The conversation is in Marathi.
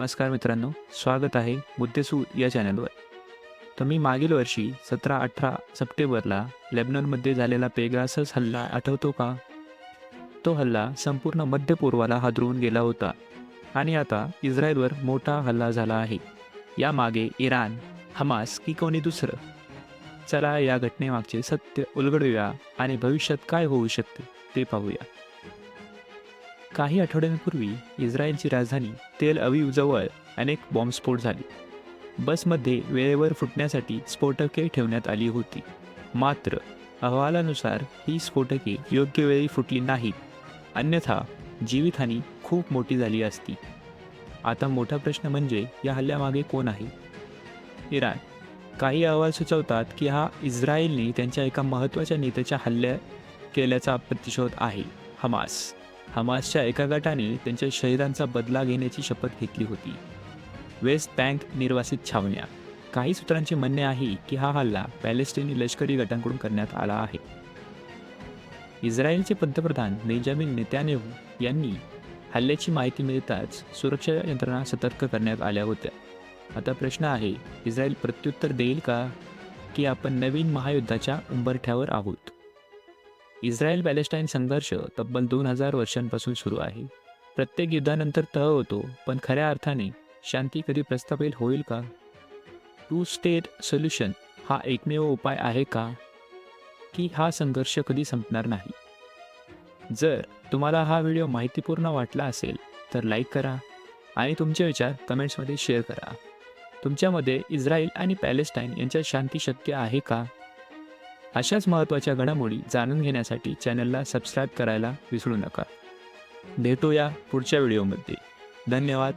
नमस्कार मित्रांनो स्वागत आहे मुद्देसूद या चॅनलवर. तर मी मागील वर्षी सतरा अठरा सप्टेंबरला लेबनॉनमध्ये झालेला पेगासस हल्ला आठवतो का? तो हल्ला संपूर्ण मध्य पूर्वाला हादरवून गेला होता आणि आता इस्रायलवर मोठा हल्ला झाला आहे. यामागे इराण हमास की कोणी दुसरं? चला या घटनेमागचे सत्य उलगडूया आणि भविष्यात काय होऊ शकते ते पाहूया. काही आठवड्यांपूर्वी इस्रायलची राजधानी तेल अवीवजवळ अनेक बॉम्बस्फोट झाले. बसमध्ये वेळेवर फुटण्यासाठी स्फोटके ठेवण्यात आली होती. मात्र अहवालानुसार ही स्फोटके योग्य वेळी फुटली नाहीत. अन्यथा जीवितहानी खूप मोठी झाली असती. आता मोठा प्रश्न म्हणजे या हल्ल्यामागे कोण आहे? इराण. काही अहवाल सुचवतात की हा इस्रायलने त्यांच्या एका महत्त्वाच्या नेत्याच्या हल्ल्या केल्याचा प्रतिशोध आहे हमास. हमासच्या एका गटाने त्यांच्या शहीदांचा बदला घेण्याची शपथ घेतली होती. वेस्ट बँक निर्वासित छावण्या. काही सूत्रांचे म्हणणे आहे की हा हल्ला पॅलेस्टिनी लष्करी गटांकडून करण्यात आला आहे. इस्रायलचे पंतप्रधान बेंजामिन नेत्यानेहू यांनी हल्ल्याची माहिती मिळताच सुरक्षा यंत्रणा सतर्क करण्यात आल्या होत्या. आता प्रश्न आहे इस्रायल प्रत्युत्तर देईल का की आपण नवीन महायुद्धाच्या उंबरठ्यावर आहोत? इस्रायल पॅलेस्टाईन संघर्ष तब्बल दोन हजार वर्षांपासून सुरू आहे. प्रत्येक युद्धानंतर तह होतो पण खऱ्या अर्थाने शांती कधी प्रस्थापित होईल का? टू स्टेट सोल्युशन हा एकमेव उपाय आहे का? की हा संघर्ष कधी संपणार नाही? जर तुम्हाला हा व्हिडिओ माहितीपूर्ण वाटला असेल तर लाईक करा आणि तुमचे विचार कमेंट्समध्ये शेअर करा. तुमच्यामध्ये इस्रायल आणि पॅलेस्टाईन यांच्यात शांती शक्य आहे का? अशाच महत्त्वाच्या घडामोडी जाणून घेण्यासाठी चॅनलला सबस्क्राईब करायला विसरू नका. भेटूया पुढच्या व्हिडिओमध्ये. धन्यवाद.